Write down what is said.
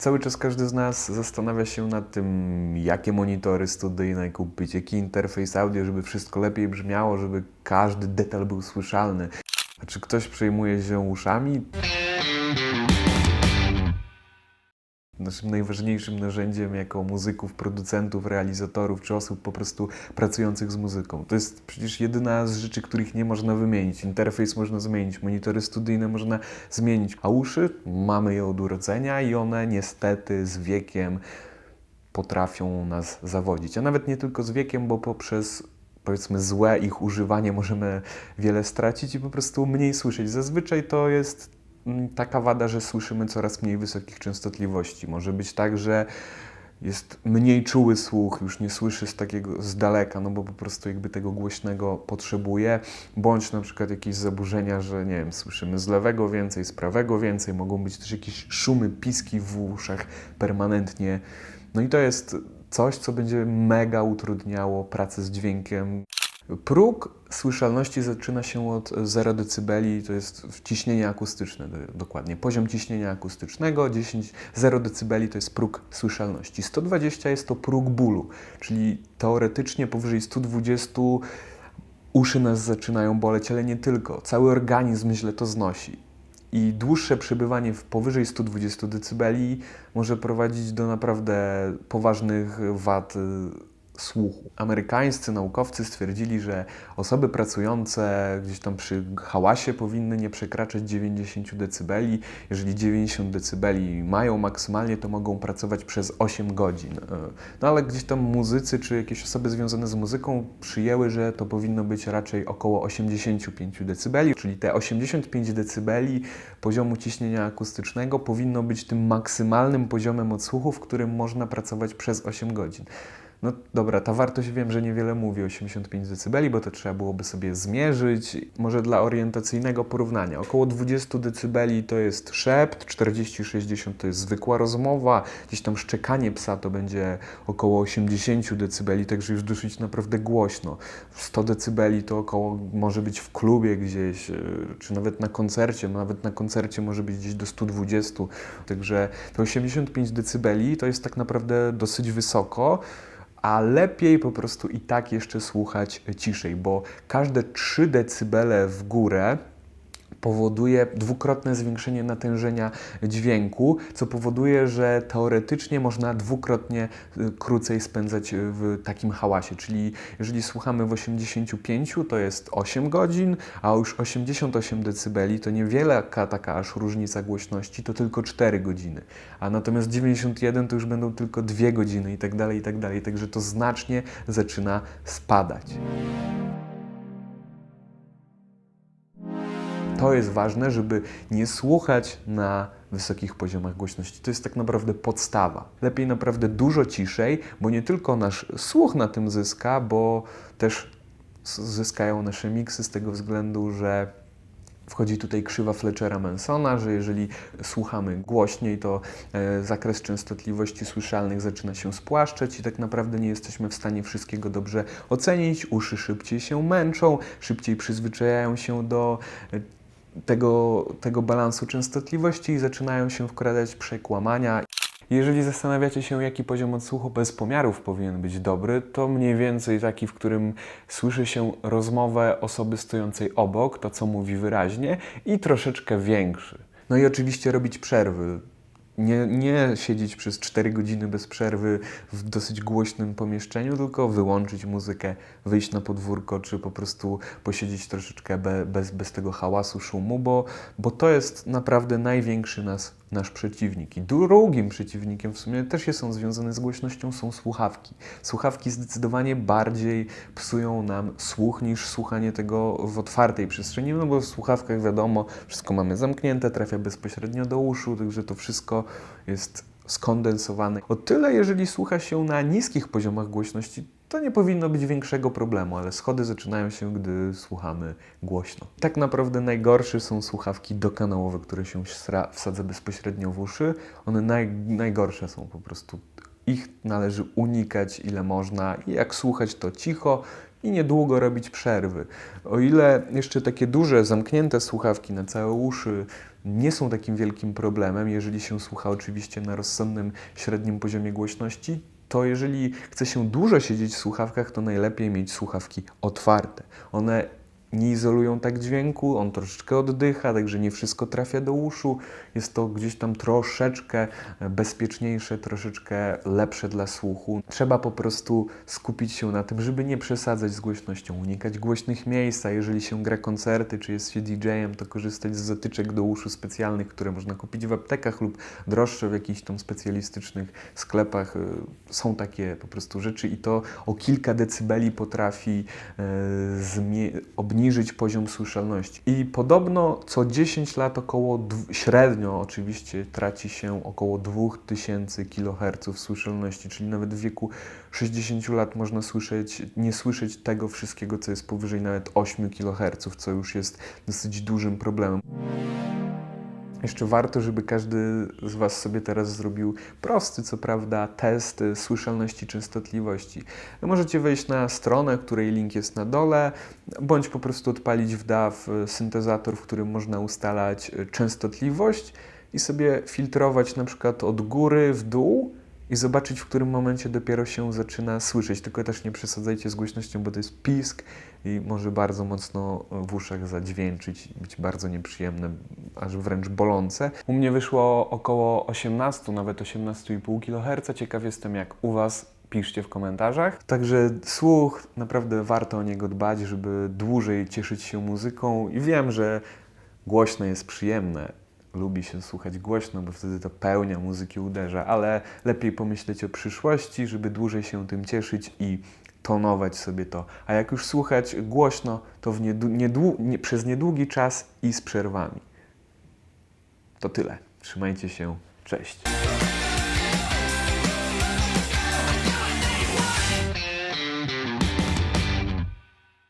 Cały czas każdy z nas zastanawia się nad tym, jakie monitory studyjne kupić, jaki interfejs audio, żeby wszystko lepiej brzmiało, żeby każdy detal był słyszalny. A czy ktoś przejmuje się uszami? Naszym najważniejszym narzędziem jako muzyków, producentów, realizatorów czy osób po prostu pracujących z muzyką. To jest przecież jedyna z rzeczy, których nie można wymienić. Interfejs można zmienić, monitory studyjne można zmienić, a uszy mamy je od urodzenia i one niestety z wiekiem potrafią nas zawodzić. A nawet nie tylko z wiekiem, bo poprzez powiedzmy złe ich używanie możemy wiele stracić i po prostu mniej słyszeć. Zazwyczaj to jest taka wada, że słyszymy coraz mniej wysokich częstotliwości. Może być tak, że jest mniej czuły słuch, już nie słyszy z takiego z daleka, no bo po prostu jakby tego głośnego potrzebuje, bądź na przykład jakieś zaburzenia, że nie wiem, słyszymy z lewego więcej, z prawego więcej, mogą być też jakieś szumy, piski w uszach permanentnie. No i to jest coś, co będzie mega utrudniało pracę z dźwiękiem. Próg słyszalności zaczyna się od 0 dB, to jest ciśnienie akustyczne do- dokładnie. Poziom ciśnienia akustycznego, 10, 0 dB to jest próg słyszalności. 120 jest to próg bólu, czyli teoretycznie powyżej 120 uszy nas zaczynają boleć, ale nie tylko. Cały organizm źle to znosi. I dłuższe przebywanie w powyżej 120 dB może prowadzić do naprawdę poważnych wad y, słuchu. Amerykańscy naukowcy stwierdzili, że osoby pracujące gdzieś tam przy hałasie powinny nie przekraczać 90 dB. Jeżeli 90 dB mają maksymalnie, to mogą pracować przez 8 godzin. Y, No ale gdzieś tam muzycy czy jakieś osoby związane z muzyką przyjęły, że to powinno być raczej około 85 dB, czyli te 85 dB poziomu ciśnienia akustycznego powinno być tym maksymalnym poziomem odsłuchu, w którym można pracować przez 8 godzin. No dobra, ta wartość wiem, że niewiele mówi 85 dB, bo to trzeba byłoby sobie zmierzyć. Może dla orientacyjnego porównania. Około 20 dB to jest szept, 40-60 to jest zwykła rozmowa, gdzieś tam szczekanie psa to będzie około 80 dB, także już dosyć naprawdę głośno. 100 dB to około może być w klubie gdzieś, yy, czy nawet na koncercie, nawet na koncercie może być gdzieś do 120, także to 85 dB to jest tak naprawdę dosyć wysoko a lepiej po prostu i tak jeszcze słuchać ciszej, bo każde 3 dB w górę powoduje dwukrotne zwiększenie natężenia dźwięku, co powoduje, że teoretycznie można dwukrotnie y, krócej spędzać y, w takim hałasie. Czyli jeżeli słuchamy w 85, to jest 8 godzin, a już 88 dB to niewiele taka aż różnica głośności, to tylko 4 godziny. A natomiast 91 to już będą tylko 2 godziny i tak dalej, i tak dalej. Także to znacznie zaczyna spadać. To jest ważne, żeby nie słuchać na wysokich poziomach głośności. To jest tak naprawdę podstawa. Lepiej naprawdę dużo ciszej, bo nie tylko nasz słuch na tym zyska, bo też zyskają nasze miksy z tego względu, że wchodzi tutaj krzywa Fletchera-Mansona, że jeżeli słuchamy głośniej, to e, zakres częstotliwości słyszalnych zaczyna się spłaszczać i tak naprawdę nie jesteśmy w stanie wszystkiego dobrze ocenić. Uszy szybciej się męczą, szybciej przyzwyczajają się do e, tego, tego balansu częstotliwości i zaczynają się wkradać przekłamania. Jeżeli zastanawiacie się, jaki poziom odsłuchu bez pomiarów powinien być dobry, to mniej więcej taki, w którym słyszy się rozmowę osoby stojącej obok, to co mówi wyraźnie, i troszeczkę większy. No i oczywiście robić przerwy. Nie, nie siedzieć przez 4 godziny bez przerwy w dosyć głośnym pomieszczeniu, tylko wyłączyć muzykę, wyjść na podwórko, czy po prostu posiedzieć troszeczkę be, bez, bez tego hałasu, szumu, bo, bo to jest naprawdę największy nas, nasz przeciwnik. I drugim przeciwnikiem w sumie też jest on związany z głośnością, są słuchawki. Słuchawki zdecydowanie bardziej psują nam słuch niż słuchanie tego w otwartej przestrzeni, no bo w słuchawkach wiadomo, wszystko mamy zamknięte, trafia bezpośrednio do uszu, także to wszystko jest skondensowane. O tyle, jeżeli słucha się na niskich poziomach głośności, to nie powinno być większego problemu, ale schody zaczynają się, gdy słuchamy głośno. Tak naprawdę najgorsze są słuchawki dokanałowe, które się wsadza bezpośrednio w uszy. One naj- najgorsze są po prostu. Ich należy unikać ile można i jak słuchać to cicho, i niedługo robić przerwy. O ile jeszcze takie duże, zamknięte słuchawki na całe uszy nie są takim wielkim problemem, jeżeli się słucha oczywiście na rozsądnym, średnim poziomie głośności, to jeżeli chce się dużo siedzieć w słuchawkach, to najlepiej mieć słuchawki otwarte. One nie izolują tak dźwięku, on troszeczkę oddycha, także nie wszystko trafia do uszu. Jest to gdzieś tam troszeczkę bezpieczniejsze, troszeczkę lepsze dla słuchu. Trzeba po prostu skupić się na tym, żeby nie przesadzać z głośnością, unikać głośnych miejsc, a jeżeli się gra koncerty, czy jest się DJ-em, to korzystać z zatyczek do uszu specjalnych, które można kupić w aptekach lub droższe w jakichś tam specjalistycznych sklepach. Y, Są takie po prostu rzeczy i to o kilka decybeli potrafi e, zmie- obniżyć poziom słyszalności. I podobno co 10 lat około, średnio oczywiście, traci się około 2000 kHz słyszalności, czyli nawet w wieku 60 lat można słyszeć, nie słyszeć tego wszystkiego, co jest powyżej nawet 8 kHz, co już jest dosyć dużym problemem. Jeszcze warto, żeby każdy z Was sobie teraz zrobił prosty, co prawda, test słyszalności częstotliwości. Możecie wejść na stronę, której link jest na dole, bądź po prostu odpalić w DAW syntezator, w którym można ustalać częstotliwość i sobie filtrować na przykład od góry w dół i zobaczyć, w którym momencie dopiero się zaczyna słyszeć. Tylko też nie przesadzajcie z głośnością, bo to jest pisk i może bardzo mocno w uszach zadźwięczyć, być bardzo nieprzyjemne, aż wręcz bolące. U mnie wyszło około 18, nawet 18,5 kHz. Ciekaw jestem, jak u Was. Piszcie w komentarzach. Także słuch, naprawdę warto o niego dbać, żeby dłużej cieszyć się muzyką. I wiem, że głośno jest przyjemne, lubi się słuchać głośno, bo wtedy to pełnia muzyki uderza, ale lepiej pomyśleć o przyszłości, żeby dłużej się tym cieszyć i tonować sobie to. A jak już słuchać głośno, to w niedłu- niedłu- nie, przez niedługi czas i z przerwami. To tyle. Trzymajcie się. Cześć.